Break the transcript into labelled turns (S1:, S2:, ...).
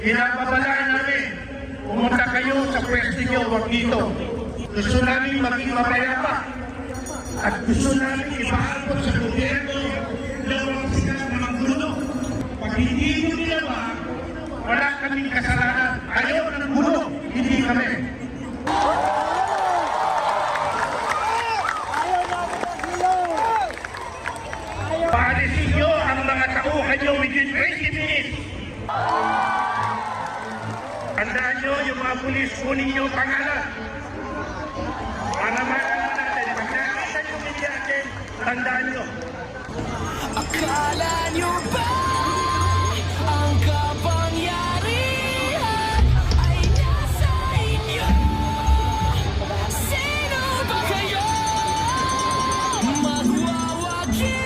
S1: Pinababalaan namin, pumunta kayo sa pwesto nyo, wag dito. Gusto namin maging mapayapa. At gusto namin ipaabot sa gobyerno lawang sila na manggulo. Pag hindi mo ginawa, wala kaming kasalanan. Ayaw ng gulo, hindi kami. Paalisin nyo ang mga tauhan nyo within 20 minutes. Tandaan nyo, yung mga pulis, kunin nyo pangalan. Panamalan mo natin. Pag nakita nyo milyante, tandaan nyo.
S2: Akala nyo ba ang kapangyarihan ay nasa inyo? Sino ba kayo? Magwawagi!